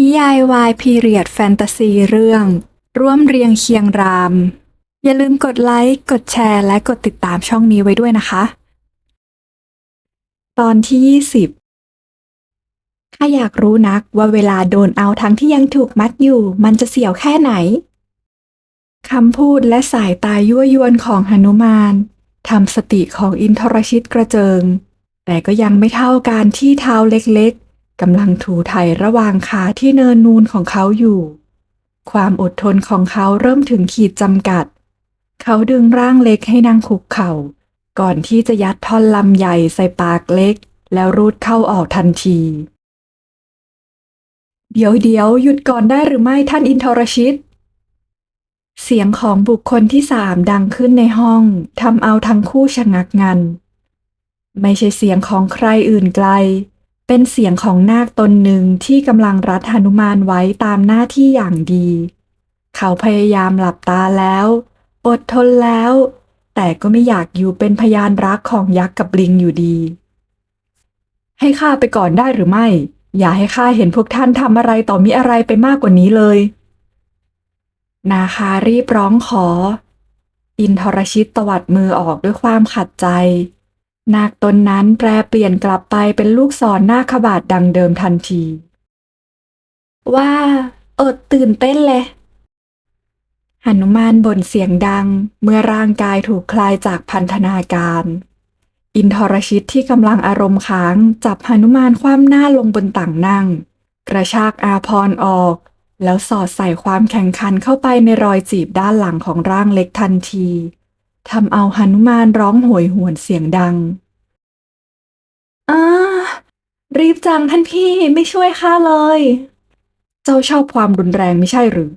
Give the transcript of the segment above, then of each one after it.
นิยายวายพีเรียดแฟนตาซีเรื่อง ร่วมเรียงเคียงราม อย่าลืมกดไลค์ กดแชร์ และกดติดตามช่องนี้ไว้ด้วยนะคะ ตอนที่ 20ข้าอยากรู้นักว่าเวลาโดนเอาทั้งที่ยังถูกมัดอยู่ มันจะเสียวแค่ไหนคำพูดและสายตายั่วยวนของหนุมานทำสติของอินทรชิตกระเจิง แต่ก็ยังไม่เท่าการที่เท้าเล็ก กำลังถูไถระหว่างขาที่เนินนูนของเขาอยู่ ความอดทนของเขาเริ่มถึงขีดจำกัด เขาดึงร่างเล็กให้นั่งคุกเข่า ก่อนที่จะยัดท่อนลำใหญ่ใส่ปากเล็ก แล้วรูดเข้าออกทันที เดี๋ยวเดี๋ยวหยุดก่อนได้หรือไม่ท่านอินทรชิต เสียงของบุคคลที่สามดังขึ้นในห้องทำเอาทั้งคู่ชะงักงัน ไม่ใช่เสียงของใครอื่นไกล เป็นเสียงของนาคตนหนึ่งที่กำลังรัดหนุมานไว้ตามหน้าที่อย่างดี เขาพยายามหลับตาแล้ว อดทนแล้ว แต่ก็ไม่อยากอยู่เป็นพยานรักของยักษ์กับลิงอยู่ดี ให้ข้าไปก่อนได้หรือไม่ อย่าให้ข้าเห็นพวกท่านทำอะไรต่อมีอะไรไปมากกว่านี้เลย นาคารีบร้องขอ อินทรชิตตวัดมือออกด้วยความขัดใจ นาคตนนั้นแปลเปลี่ยนกลับไปเป็นลูกศรหน้าขบาดดังเดิมทันที ว่าอดตื่นเต้นเลยหนุมานบ่นเสียงดังเมื่อร่างกายถูกคลายจากพันธนาการ อินทรชิตที่กำลังอารมณ์ค้างจับหนุมานคว่ำหน้าลงบนต่างนั่ง กระชากอาพรออก แล้วสอดใส่ความแข่งขันเข้าไปในรอยจีบด้านหลังของร่างเล็กทันที ทำเอาหนุมานร้องโหยหวนเสียงดังอารีบจังท่านพี่ไม่ช่วยข้าเลย เจ้าชอบความรุนแรงไม่ใช่หรือ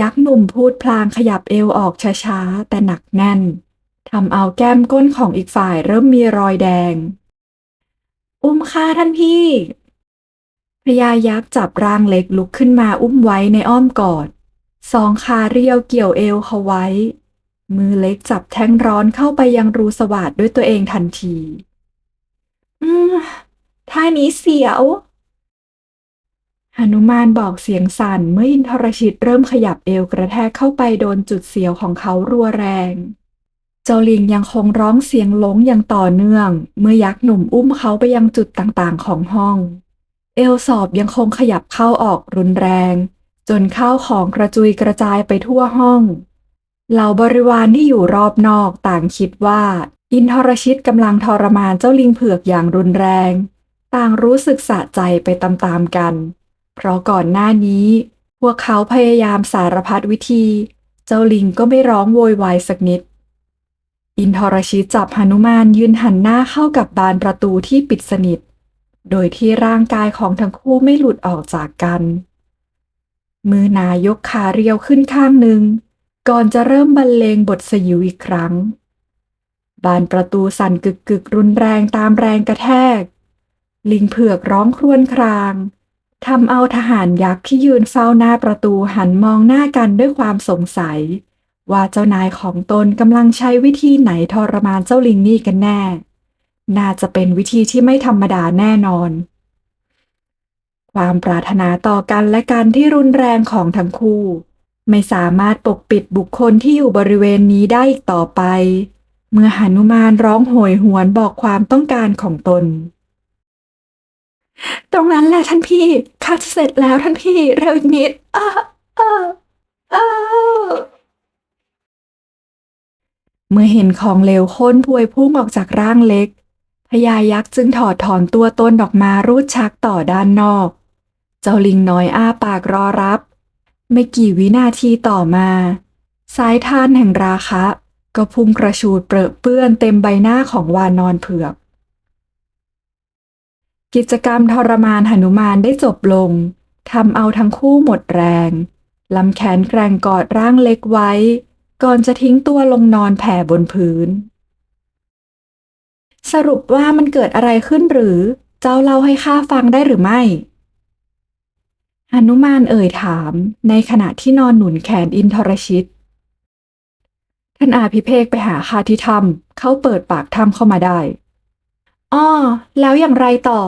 ยักษ์หนุ่มพูดพลางขยับเอวออกช้าๆ แต่หนักแน่นทำเอาแก้มก้นของอีกฝ่ายเริ่มมีรอยแดง อุ้มข้าท่านพี่พญายักษ์จับร่างเล็กลุกขึ้นมาอุ้มไว้ในอ้อมกอด สองขาเรียวเกี่ยวเอวเขาไว้ มือเล็กจับแท่งร้อนเข้าไปยังรูสวาดด้วยตัวเองทันที อืมท่านี้เสียวหนุมานบอกเสียงสั่นเมื่ออินทรชิตเริ่มขยับเอวกระแทกเข้าไปโดนจุดเสียวของเขารัวแรง เจ้าลิงยังคงร้องเสียงหลงอย่างต่อเนื่อง เมื่อยักษ์หนุ่มอุ้มเขาไปยังจุดต่างๆของห้อง เอลสอบยังคงขยับเข้าออกรุนแรง จนข้าวของกระจุยกระจายไปทั่วห้อง เหล่าบริวารที่อยู่รอบนอกต่างคิดว่า อินทรชิตกำลังทรมานเจ้าลิงเผือกอย่างรุนแรง ต่างรู้สึกสะใจไปตามๆกัน เพราะก่อนหน้านี้ พวกเขาพยายามสารพัดวิธี เจ้าลิงก็ไม่ร้องโวยวายสักนิด อินทรชิตจับหนุมานยืนหันหน้าเข้ากับบานประตูที่ปิดสนิท โดยที่ร่างกายของทั้งคู่ไม่หลุดออกจากกัน มือนายกขาเรียวขึ้นข้างหนึ่ง ก่อนจะเริ่มบรรเลงบทสยิวอีกครั้ง บานประตูสั่นกึกกึกรุนแรงตามแรงกระแทก ลิงเผือกร้องครวญครางทำเอาทหารยักษ์ที่ยืนเฝ้าหน้าประตูหันมองหน้ากันด้วยความสงสัย ว่าเจ้านายของตนกำลังใช้วิธีไหนทรมานเจ้าลิงนี่กันแน่ น่าจะเป็นวิธีที่ไม่ธรรมดาแน่นอน ความปรารถนาต่อกันและกันที่รุนแรงของทั้งคู่ ไม่สามารถปกปิดบุคคลที่อยู่บริเวณนี้ได้อีกต่อไป เมื่อหนุมานร้องโหยหวนบอกความต้องการของตน ตรงนั้นแหละท่านพี่ข้าจะเสร็จแล้วท่านพี่เร็วอีกนิดอ้าอ้าอ้าเมื่อเห็นของเหลวข้นพวยพุ่งออกจากร่างเล็กพญายักษ์จึงถอดถอนตัวตนออกมารูดชักต่อด้านนอก เจ้าลิงน้อยอ้าปากรอรับ ไม่กี่วินาทีต่อมา สายทานแห่งราคะ ก็พุ่งกระชูดเปรอะเปื้อนเต็มใบหน้าของวานอนเผือก กิจกรรมทรมานหนุมานได้จบลงทำเอาทั้งคู่หมดแรงลำแขนแกร่งกอดร่างเล็กไว้ ก่อนจะทิ้งตัวลงนอนแผ่บนพื้น สรุปว่ามันเกิดอะไรขึ้นหรือ เจ้าเล่าให้ข้าฟังได้หรือไม่ หนุมานเอ่ยถาม ในขณะที่นอนหนุนแขนอินทรชิต ท่านอาพิเภกไปหาข้าที่ถ้ำเขาเปิดปากถ้ำเข้ามาได้ อ้อ แล้วอย่างไรต่อ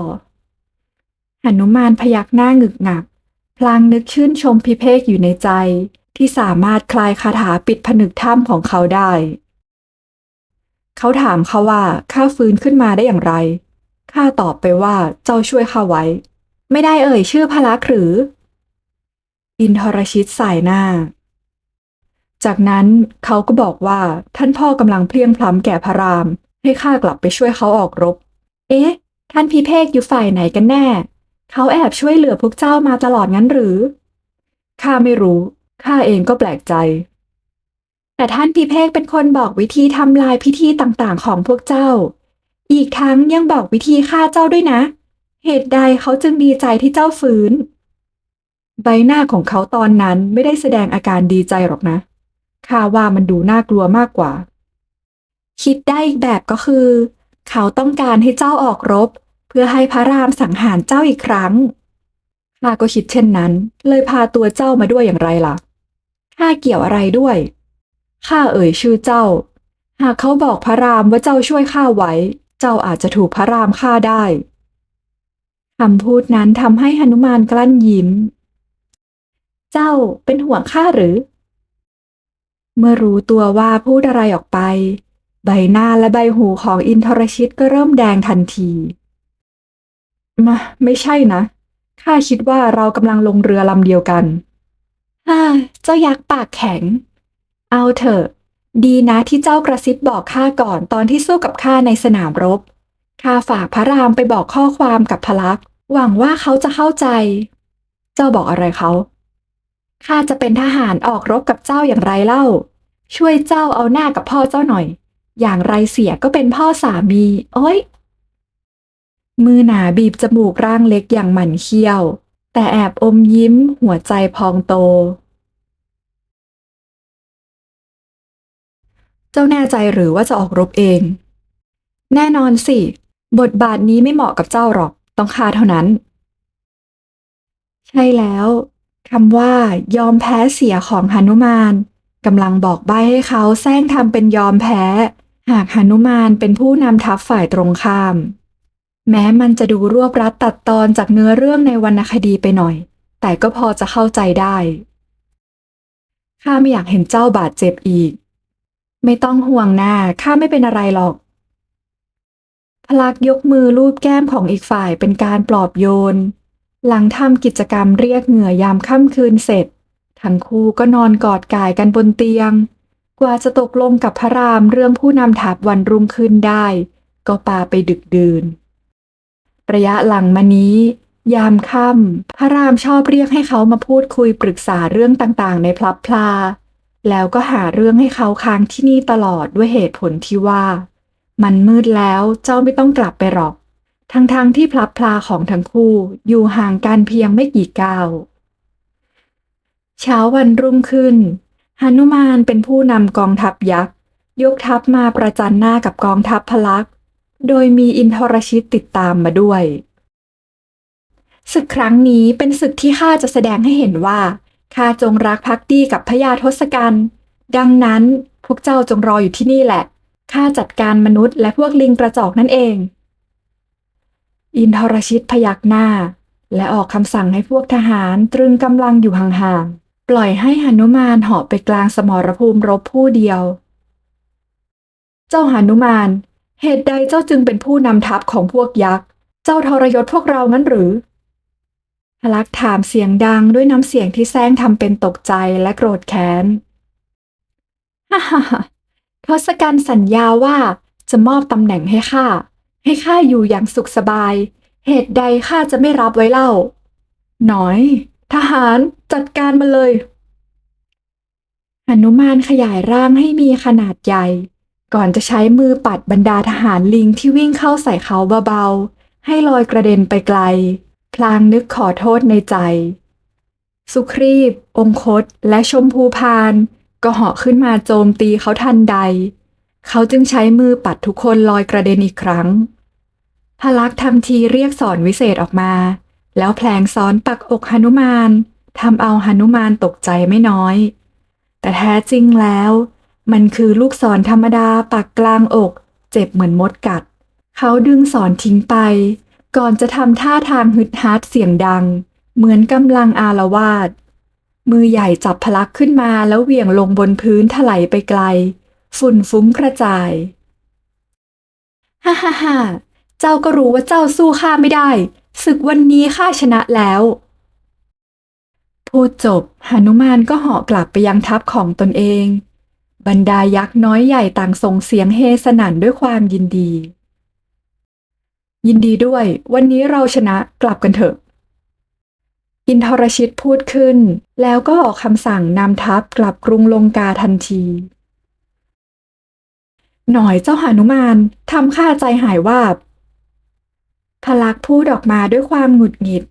หนุมานพยักหน้าหงึกหงัก พลางนึกชื่นชมพิเภกอยู่ในใจ ที่สามารถคลายคาถาปิดผนึกถ้ำของเขาได้ เขาถามเขาว่าข้าฟื้นขึ้นมาได้อย่างไรข้าตอบไปว่าเจ้าช่วยข้าไว้ ไม่ได้เอ่ยชื่อพลักษ์หรือ อินทรชิตสายหน้า จากนั้นเขาก็บอกว่าท่านพ่อกำลังเพลียงพล้ำแก่พระราม ให้ข้ากลับไปช่วยเขาออกรบ เอ๊ะ ท่านพิเภกอยู่ฝ่ายไหนกันแน่ เขาแอบช่วยเหลือพวกเจ้ามาตลอดงั้นหรือ ข้าไม่รู้ ข้าเองก็แปลกใจ แต่ท่านพิเภกเป็นคนบอกวิธีทำลายพิธีต่างๆ ของพวกเจ้า อีกทั้งยังบอกวิธีฆ่าเจ้าด้วยนะ เหตุใดเขาจึงดีใจที่เจ้าฟื้น ใบหน้าของเขาตอนนั้นไม่ได้แสดงอาการดีใจหรอกนะ ข้าว่ามันดูน่ากลัวมากกว่า คิดได้อีกแบบก็คือ เขาต้องการให้เจ้าออกรบ เพื่อให้พระรามสังหารเจ้าอีกครั้ง ข้าก็คิดเช่นนั้น เลยพาตัวเจ้ามาด้วยอย่างไรล่ะ ข้าเกี่ยวอะไรด้วย ข้าเอ่ยชื่อเจ้า หากเขาบอกพระรามว่าเจ้าช่วยข้าไว้ เจ้าอาจจะถูกพระรามฆ่าได้คำพูดนั้นทำให้หนุมานกลั้นยิ้ม เจ้าเป็นห่วงข้าหรือ เมื่อรู้ตัวว่าพูดอะไรออกไป ใบหน้าและใบหูของอินทรชิตก็เริ่มแดงทันทีมาไม่ใช่นะข้าคิดว่าเรากำลังลงเรือลำเดียวกันฮ่าเจ้ายักษ์ปากแข็ง เอาเถอะ ดีนะที่เจ้ากระซิบบอกข้าก่อนตอนที่สู้กับข้าในสนามรบข้าฝากพระรามไปบอกข้อความกับพลักษ์หวังว่าเขาจะเข้าใจ เจ้าบอกอะไรเขา ข้าจะเป็นทหารออกรบกับเจ้าอย่างไรเล่า ช่วยเจ้าเอาหน้ากับพ่อเจ้าหน่อย อย่างไรเสียก็เป็นพ่อสามี โอ้ย มือหนาบีบจมูกร่างเล็กอย่างหมันเคี้ยว แต่แอบอมยิ้มหัวใจพองโต เจ้าแน่ใจหรือว่าจะออกรบเอง แน่นอนสิ บทบาทนี้ไม่เหมาะกับเจ้าหรอก ต้องข้าเท่านั้น ใช่แล้ว คำว่ายอมแพ้เสียของหนุมานกำลังบอกใบให้เขาแซงทำเป็นยอมแพ้ หากหนุมานเป็นผู้นำทัพฝ่ายตรงข้าม แม้มันจะดูรวบรัดตัดตอนจากเนื้อเรื่องในวรรณคดีไปหน่อย แต่ก็พอจะเข้าใจได้ข้าไม่อยากเห็นเจ้าบาดเจ็บอีก ไม่ต้องห่วงหน้าข้าไม่เป็นอะไรหรอก พลักยกมือลูบแก้มของอีกฝ่ายเป็นการปลอบโยน หลังทำกิจกรรมเรียกเหงื่อยามค่ำคืนเสร็จ ทั้งคู่ก็นอนกอดกายกันบนเตียง กว่าจะตกลงกับพระรามเรื่องผู้นำทัพวันรุ่งขึ้นได้ ก็ปาไปดึกดื่น ระยะหลังมานี้ ยามค่ำพระรามชอบเรียกให้เขามาพูดคุยปรึกษาเรื่องต่างๆ ในพลับพลา แล้วก็หาเรื่องให้เขาค้างที่นี่ตลอดด้วยเหตุผลที่ว่า มันมืดแล้วเจ้าไม่ต้องกลับไปหรอก ทั้งๆทที่พลับพลาของทั้งคู่อยู่ห่างกันเพียงไม่กี่ก้าว เช้าวันรุ่งขึ้นหนุมานเป็นผู้นำกองทัพยักษ์ยกทัพมาประจันหน้ากับกองทัพพลักษ์โดยมีอินทรชิตติดตามมาด้วย ศึกครั้งนี้เป็นศึกที่ข้าจะแสดงให้เห็นว่าข้าจงรักภักดีกับพญาทศกัณฐ์ดังนั้นพวกเจ้าจงรออยู่ที่นี่แหละข้าจัดการมนุษย์และพวกลิงกระจอกนั่นเอง อินทรชิตพยักหน้า และออกคำสั่งให้พวกทหารตรึงกำลังอยู่ห่างๆ ปล่อยให้หนุมานเหาะไปกลางสมรภูมิรบผู้เดียว เจ้าหนุมาน เหตุใดเจ้าจึงเป็นผู้นำทัพของพวกยักษ์ เจ้าทรยศพวกเรางั้นหรือพลักษ์ถามเสียงดังด้วยน้ำเสียงที่แซงทำเป็นตกใจและโกรธแค้น ฮ่าฮ่าทศกัณฐ์สัญญาว่าจะมอบตำแหน่งให้ข้า ให้ข้าอยู่อย่างสุขสบาย เหตุใดข้าจะไม่รับไว้เล่า หน่อย ทหารจัดการมาเลยหนุมานขยายร่างให้มีขนาดใหญ่ ก่อนจะใช้มือปัดบรรดาทหารลิงที่วิ่งเข้าใส่เขาเบาๆ ให้ลอยกระเด็นไปไกล พลางนึกขอโทษในใจ สุครีบ องคต และชมพูพาน ก็เหาะขึ้นมาโจมตีเขาทันใด เขาจึงใช้มือปัดทุกคนลอยกระเด็นอีกครั้ง พลักษ์ทำทีเรียกสอนวิเศษออกมา แล้วแผลงซ้อนปักอกหนุมานทำเอาหนุมานตกใจไม่น้อย แต่แท้จริงแล้ว มันคือลูกศรธรรมดาปักกลางอก เจ็บเหมือนมดกัด เขาดึงศรทิ้งไป ก่อนจะทำท่าทางฮึดฮาดเสียงดัง เหมือนกำลังอารวาสมือใหญ่จับพลักขึ้นมาแล้วเหวี่ยงลงบนพื้นถลายไปไกล ฝุ่นฟุ้งกระจาย ฮ่าฮ่าฮ่า เจ้าก็รู้ว่าเจ้าสู้ข้าไม่ได้ ศึกวันนี้ข้าชนะแล้ว พูดจบหนุมานก็เหาะกลับไปยังทัพของตนเอง บรรดายักษ์น้อยใหญ่ต่างส่งเสียงเฮสนั่นด้วยความยินดี ยินดีด้วย วันนี้เราชนะกลับกันเถอะ อินทรชิตพูดขึ้น แล้วก็ออกคำสั่งนำทัพกลับกรุงลงกาทันทีหน่อยเจ้าหานุมานทำข้าใจหายวาบ พลักพูดออกมาด้วยความหงุดหงิด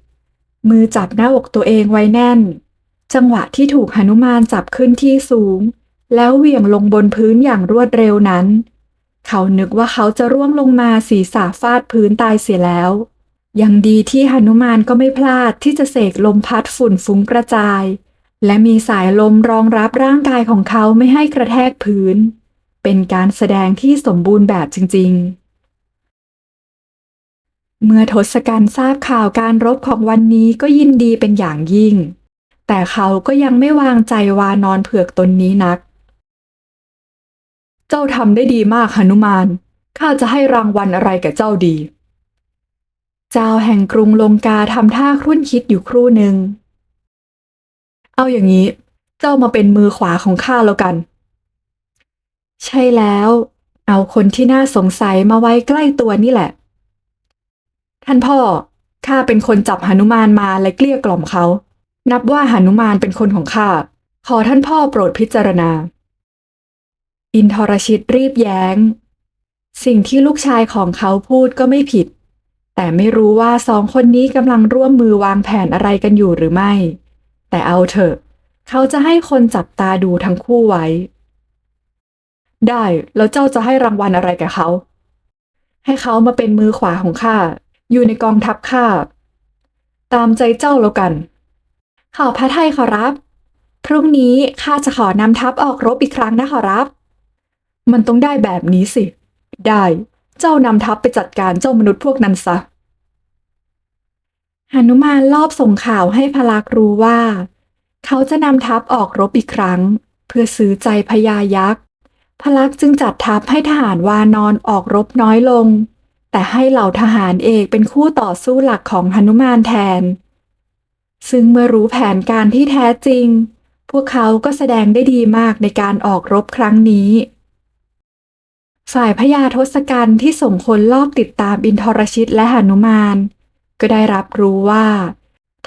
มือจับหน้าอกตัวเองไว้แน่น จังหวะที่ถูกหนุมานจับขึ้นที่สูง แล้วเหวี่ยงลงบนพื้นอย่างรวดเร็วนั้น เขานึกว่าเขาจะร่วงลงมาศีรษะฟาดพื้นตายเสียแล้ว ยังดีที่หนุมานก็ไม่พลาดที่จะเสกลมพัดฝุ่นฟุ้งกระจาย และมีสายลมรองรับร่างกายของเขาไม่ให้กระแทกพื้น เป็นการแสดงที่สมบูรณ์แบบจริง ๆ เมื่อทศกัณฐ์ทราบข่าวการรบของวันนี้ก็ยินดีเป็นอย่างยิ่ง แต่เขาก็ยังไม่วางใจวานอนเผือกตนนี้นัก เจ้าทำได้ดีมากหนุมาน ข้าจะให้รางวัลอะไรแก่เจ้าดี เจ้าแห่งกรุงลงกาทำท่าครุ่นคิดอยู่ครู่หนึ่ง เอาอย่างนี้ เจ้ามาเป็นมือขวาของข้าแล้วกัน ใช่แล้ว เอาคนที่น่าสงสัยมาไว้ใกล้ตัวนี่แหละ ท่านพ่อ ข้าเป็นคนจับหนุมานมาและเกลี้ยกล่อมเขา นับว่าหนุมานเป็นคนของข้า ขอท่านพ่อโปรดพิจารณา อินทรชิตรีบแย้ง สิ่งที่ลูกชายของเขาพูดก็ไม่ผิด แต่ไม่รู้ว่าสองคนนี้กำลังร่วมมือวางแผนอะไรกันอยู่หรือไม่ แต่เอาเถอะ เขาจะให้คนจับตาดูทั้งคู่ไว้ ได้ แล้วเจ้าจะให้รางวัลอะไรแก่เขาให้เขามาเป็นมือขวาของข้า อยู่ในกองทัพข้าตามใจเจ้าแล้วกันขอพระไทยขอรับ พรุ่งนี้ข้าจะขอนำทัพออกรบอีกครั้งนะขอรับ มันต้องได้แบบนี้สิ ได้ เจ้านำทัพไปจัดการเจ้ามนุษย์พวกนั้นซะหนุมานลอบส่งข่าวให้พลักษรู้ว่า เขาจะนำทัพออกรบอีกครั้ง เพื่อซื้อใจพญายักษ์พลักษจึงจัดทัพให้ทหารวานอนออกรบน้อยลง แต่ให้เหล่าทหารเอกเป็นคู่ต่อสู้หลักของหนุมานแทน ซึ่งเมื่อรู้แผนการที่แท้จริง พวกเขาก็แสดงได้ดีมากในการออกรบครั้งนี้ ฝ่ายพญาทศกัณฐ์ที่ส่งคนลอบติดตามอินทรชิตและหนุมาน ก็ได้รับรู้ว่า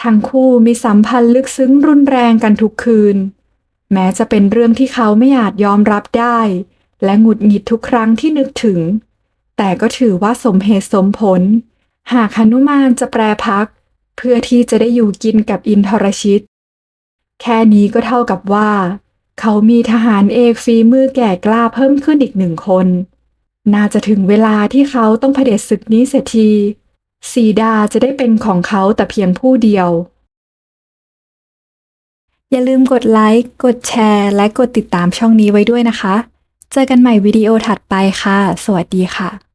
ทั้งคู่มีสัมพันธ์ลึกซึ้งรุนแรงกันทุกคืน แม้จะเป็นเรื่องที่เขาไม่อาจยอมรับได้ และหงุดหงิดทุกครั้งที่นึกถึง แต่ก็ถือว่าสมเหตุสมผล หากหนุมานจะแปรพัก เพื่อที่จะได้อยู่กินกับอินทรชิต แค่นี้ก็เท่ากับว่า เขามีทหารเอกฝีมือแก่กล้าเพิ่มขึ้นอีกหนึ่งคน น่าจะถึงเวลาที่เขาต้องเผด็จศึกนี้เสียทีสีดาจะได้เป็นของเขาแต่เพียงผู้เดียว อย่าลืมกดไลค์ กดแชร์ และกดติดตามช่องนี้ไว้ด้วยนะคะ เจอกันใหม่วิดีโอถัดไปค่ะ สวัสดีค่ะ